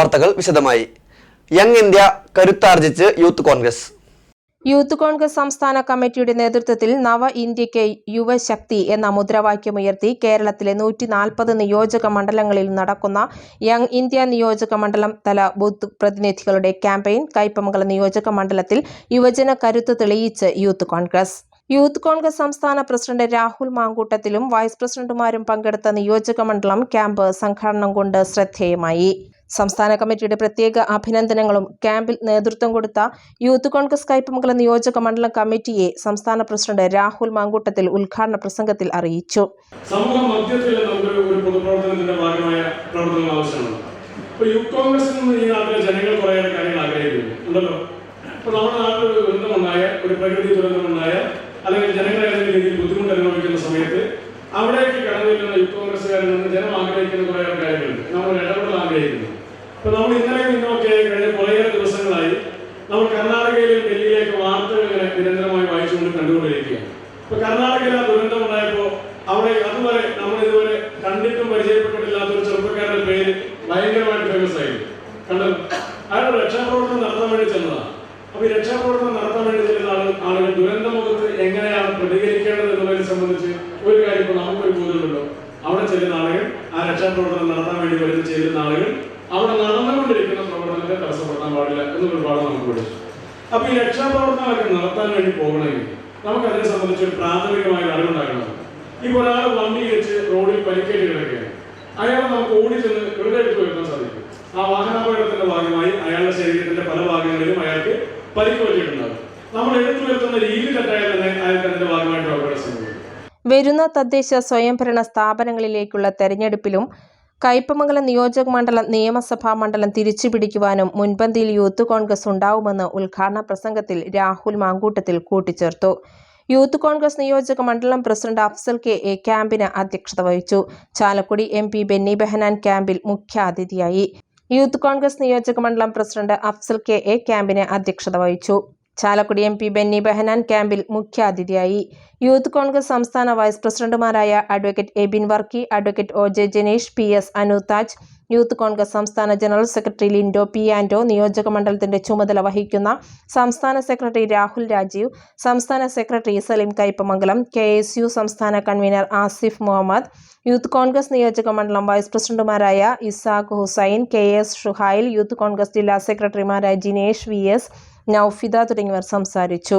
വാർത്തകൾ വിശദമായി. Young India കരുത്താർജിച്ച് യൂത്ത് കോൺഗ്രസ്. യൂത്ത് കോൺഗ്രസ് സംസ്ഥാന കമ്മിറ്റിയുടെ നേതൃത്വത്തിൽ നവ ഇന്ത്യയ്ക്ക് യുവശക്തി എന്ന മുദ്രാവാക്യമുയർത്തി കേരളത്തിലെ നൂറ്റി നാൽപ്പത് നിയോജക മണ്ഡലങ്ങളിൽ നടക്കുന്ന യങ് ഇന്ത്യ നിയോജക മണ്ഡലം തല ബൂത്ത് പ്രതിനിധികളുടെ ക്യാമ്പയിൻ കൈപ്പമംഗലം നിയോജക മണ്ഡലത്തിൽ യുവജന കരുത്ത് തെളിയിച്ച് യൂത്ത് കോൺഗ്രസ്. യൂത്ത് കോൺഗ്രസ് സംസ്ഥാന പ്രസിഡന്റ് രാഹുൽ മാങ്കൂട്ടത്തിലും വൈസ് പ്രസിഡന്റുമാരും പങ്കെടുത്ത നിയോജക മണ്ഡലം ക്യാമ്പ് സംഘാടനം കൊണ്ട് ശ്രദ്ധേയമായി. സംസ്ഥാന കമ്മിറ്റിയുടെ പ്രത്യേക അഭിനന്ദനങ്ങളും ക്യാമ്പിൽ നേതൃത്വം കൊടുത്ത യൂത്ത് കോൺഗ്രസ് കയ്പമംഗലം നിയോജക മണ്ഡലം കമ്മിറ്റിയെ സംസ്ഥാന പ്രസിഡന്റ് രാഹുൽ മാങ്കൂട്ടത്തിൽ ഉദ്ഘാടന പ്രസംഗത്തിൽ അറിയിച്ചു. അവിടേക്ക് കടന്നു വരുന്ന യുവ കോൺഗ്രസ്സുകാരിൽ നിന്ന് ജനം ആഗ്രഹിക്കുന്ന കുറേ കാര്യങ്ങളുണ്ട് നമ്മൾ ഇടപെടൽ ആഗ്രഹിക്കുന്നു. ഇപ്പൊ നമ്മൾ ഇന്നലെയും ഇന്നൊക്കെ കഴിഞ്ഞ കുറേയേറെ ദിവസങ്ങളായി നമ്മൾ കർണാടകയിലും ഡൽഹിയിലേക്ക് വാർത്തകൾ ഇങ്ങനെ നിരന്തരമായി വായിച്ചുകൊണ്ട് കണ്ടുകൊണ്ടിരിക്കുകയാണ്. ഇപ്പൊ കർണാടകയിൽ ആ ദുരന്തം ഉണ്ടായപ്പോ അവിടെ അതുവരെ നമ്മൾ ഇതുവരെ കണ്ടിട്ടും പരിചയപ്പെട്ടിട്ടില്ലാത്ത ഒരു ചെറുപ്പക്കാരന്റെ പേര് ഭയങ്കരമായിട്ട് ഫേമസ് ആയി. കണ്ടത് അയാൾ രക്ഷാപ്രവർത്തനം നടത്താൻ വേണ്ടി ചെന്നതാണ്. അപ്പൊ ഈ രക്ഷാപ്രവർത്തനം നടത്താൻ വേണ്ടി ചെല്ലുന്ന ആളുകൾ ആളുകൾ ദുരന്തമുഖത്ത് എങ്ങനെയാണ് പ്രതികരിക്കേണ്ടത് എന്നുള്ളതിനെ സംബന്ധിച്ച് ഒരു കാര്യം ഇപ്പൊ നമുക്കൊരു ബോധ്യമുണ്ടോ അവിടെ ചെല്ലുന്ന ആളുകൾ ആ രക്ഷാപ്രവർത്തനം നടത്താൻ വേണ്ടി വരുന്ന ചെല്ലുന്ന ആളുകൾ അവിടെ നടന്നുകൊണ്ടിരിക്കുന്ന പ്രവർത്തനത്തെ തടസ്സപ്പെടുത്താൻ പാടില്ല എന്നൊരു പാഠം നമുക്ക് പഠിച്ചു അപ്പൊ ഈ രക്ഷാപ്രവർത്തനമൊക്കെ നടത്താൻ വേണ്ടി പോകണമെങ്കിൽ നമുക്ക് അതിനെ സംബന്ധിച്ച് ഒരു പ്രാഥമികമായ അറിവുണ്ടാകണം. ഇപ്പൊ ഒരാൾ വണ്ടി വെച്ച് റോഡിൽ പരിക്കേറ്റ് കിടക്കുകയാണ് അയാൾ നമുക്ക് ഓടി ചെന്ന് എടുത്ത് വരുത്താൻ സാധിക്കും. ആ വാഹനാപകടത്തിന്റെ ഭാഗമായി അയാളുടെ ശരീരത്തിന്റെ പല ഭാഗങ്ങളിലും അയാൾക്ക് പരിക്ക് പറ്റിയിട്ടുണ്ടാകും. നമ്മൾ എടുത്തു വരുത്തുന്ന രീതി തെറ്റായാൽ തന്നെ അയാൾക്ക് അതിന്റെ ഭാഗമായിട്ട് അപകടം സംഭവിക്കും. വരുന്ന തദ്ദേശ സ്വയംഭരണ സ്ഥാപനങ്ങളിലേക്കുള്ള തെരഞ്ഞെടുപ്പിലും കയ്പമംഗലം നിയോജക മണ്ഡലം നിയമസഭാ മണ്ഡലം തിരിച്ചുപിടിക്കുവാനും മുൻപന്തിയിൽ യൂത്ത് കോൺഗ്രസ് ഉണ്ടാവുമെന്ന് ഉദ്ഘാടന പ്രസംഗത്തിൽ രാഹുൽ മാങ്കൂട്ടത്തിൽ കൂട്ടിച്ചേർത്തു. യൂത്ത് കോൺഗ്രസ് നിയോജക മണ്ഡലം പ്രസിഡന്റ് അഫ്സൽ കെ. എ. ക്യാമ്പിന് അധ്യക്ഷത വഹിച്ചു. ചാലക്കുടി എം. പി. ബെന്നി ബെഹനാൻ ക്യാമ്പിൽ മുഖ്യാതിഥിയായി. യൂത്ത് കോൺഗ്രസ് നിയോജക മണ്ഡലം പ്രസിഡന്റ് അഫ്സൽ കെ. എ. ക്യാമ്പിന് അധ്യക്ഷത വഹിച്ചു. ചാലക്കുടി എം പി ബെന്നി ബെഹനാൻ ക്യാമ്പിൽ മുഖ്യാതിഥിയായി. യൂത്ത് കോൺഗ്രസ് സംസ്ഥാന വൈസ് പ്രസിഡന്റുമാരായ advocate Abin Varkey advocate O J Janeesh P S Anuthaj youth Congress സംസ്ഥാന general secretary Lindo P Ando നിയോജക മണ്ഡലത്തിന്റെ ചുമതല വഹിക്കുന്ന സംസ്ഥാന സെക്രട്ടറി രാഹുൽ രാജീവ് സംസ്ഥാന secretary Saleem Kaipamangalam K S U സംസ്ഥാന കൺവീനർ ആസിഫ് മുഹമ്മദ് യൂത്ത് കോൺഗ്രസ് നിയോജക മണ്ഡലം വൈസ് പ്രസിഡന്റുമാരായ Isaq Hussain K S Shuhail youth Congress ജില്ലാ സെക്രട്ടറിമാരായ ജിനേഷ് വി എസ് നൌഫിദ തുടങ്ങിയവർ സംസാരിച്ചു.